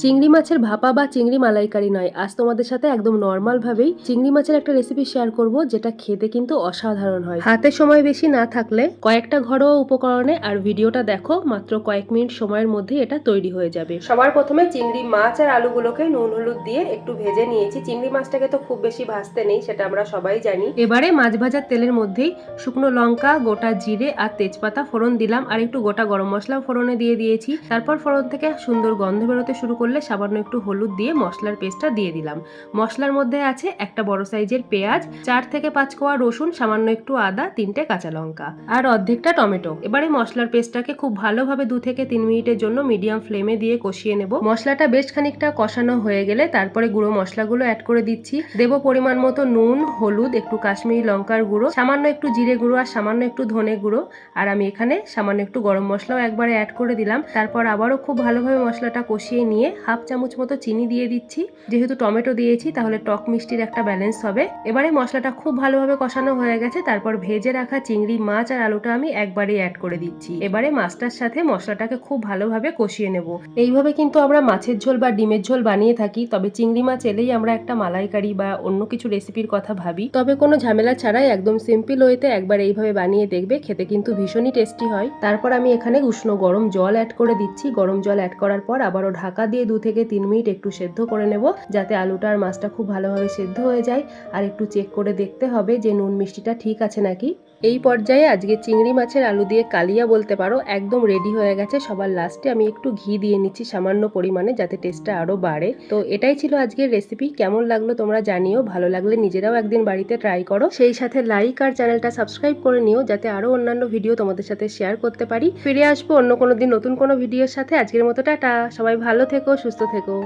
চিংড়ি মাছের ভাপা বা চিংড়ি মালাইকারি নয়। আজ তোমাদের সাথে একদম নর্মাল ভাবেই চিংড়ি মাছের একটা রেসিপি শেয়ার করব, যেটা খেতে কিন্তু অসাধারণ হয়। হাতে সময় বেশি না থাকলে কয়েকটা ঘরোয়া উপকরণে আর ভিডিওটা দেখো, মাত্র কয়েক মিনিট সময়ের মধ্যে এটা তৈরি হয়ে যাবে। সবার প্রথমে চিংড়ি মাছ আর আলুগুলোকে নুন, হলুদ দিয়ে একটু ভেজে নিয়েছি। চিংড়ি মাছটাকে তো খুব বেশি ভাজতে নেই, সেটা আমরা সবাই জানি। এবারে মাছ ভাজার তেলের মধ্যেই শুকনো লঙ্কা, গোটা জিরে আর তেজপাতা ফোড়ন দিলাম। আর একটু গোটা গরম মশলা ফোড়নে দিয়ে দিয়েছি। তারপর ফোড়ন থেকে সুন্দর গন্ধ বেরোতে শুরু করলে সামান্য একটু হলুদ দিয়ে মশলার পেস্টটা দিয়ে দিলাম। মশলার মধ্যে আছে একটা বড় সাইজের পেঁয়াজ, চার থেকে পাঁচ কোয়া রসুন, সামান্য একটু আদা, তিনটে কাঁচা লঙ্কা আর অর্ধেকটা টমেটো। এবারে মশলার পেস্টটাকে খুব ভালোভাবে দু থেকে তিন মিনিটের জন্য মিডিয়াম ফ্লেমে দিয়ে কষিয়ে নেব। মশলাটা বেশ খানিকটা কষানো হয়ে গেলে তারপরে গুঁড়ো মশলাগুলো অ্যাড করে দিচ্ছি। দেব পরিমাণ মতো নুন, হলুদ, একটু কাশ্মীরি লঙ্কার গুঁড়ো, সামান্য একটু জিরে গুঁড়ো আর সামান্য একটু ধনে গুঁড়ো। আর আমি এখানে সামান্য একটু গরম মশলাও একবারে অ্যাড করে দিলাম। তারপর আবারও খুব ভালোভাবে মশলাটা কষিয়ে নিয়ে হাফ চামচ মতো চিনি দিয়ে দিচ্ছি। যেহেতু টমেটো দিয়েছি, তাহলে টক মিষ্টির একটা ব্যালেন্স হবে। এবারে মশলাটা খুব ভালোভাবে কষানো হয়ে গেছে, তারপর ভেজে রাখা চিংড়ি, মাছ আর আলুটা আমি একবারেই অ্যাড করে দিচ্ছি। এবারে মাছটার সাথে মশলাটাকে খুব ভালোভাবে কষিয়ে নেব। এইভাবে কিন্তু আমরা মাছের ঝোল বা ডিমের ঝোল বানিয়ে থাকি, তবে চিংড়ি মাছ এলেই আমরা একটা মালাইকারি বা অন্য কিছু রেসিপির কথা ভাবি। তবে কোনো ঝামেলা ছাড়াই একদম সিম্পল ওয়েতে একবার এইভাবে বানিয়ে দেখবে, খেতে কিন্তু ভীষণই টেস্টি হয়। তারপর আমি এখানে উষ্ণ গরম জল অ্যাড করে দিচ্ছি। গরম জল অ্যাড করার পর আবারও ঢাকা দিয়ে দু থেকে তিন মিনিট একটু সেদ্ধ করে নেব, যাতে আলুটা আর মাছটা খুব ভালোভাবে সেদ্ধ হয়ে যায়। আর একটু চেক করে দেখতে হবে যে নুন মিষ্টিটা ঠিক আছে নাকি। এই পর্যায়ে আজকে চিংড়ি মাছের আলু দিয়ে কালিয়া বলতে পারো, একদম রেডি হয়ে গেছে সবার লাস্টে আমি একটু ঘি দিয়ে নিচ্ছি সামান্য পরিমাণে যাতে টেস্টটা আরও বাড়ে। তো এটাই ছিল আজকের রেসিপি কেমন লাগল তোমরা জানিও। ভালো লাগলে নিজেরাও একদিন বাড়িতে ট্রাই করো। সেই সাথে লাইক আর চ্যানেলটা সাবস্ক্রাইব করে নিও যাতে আরও অন্যান্য ভিডিও তোমাদের সাথে শেয়ার করতে পারি। ফিরে আসব অন্য কোনো দিন নতুন কোনো ভিডিওর সাথে। আজকের মতো টাটা। সবাই ভালো থেকো, সুস্থ থেকো।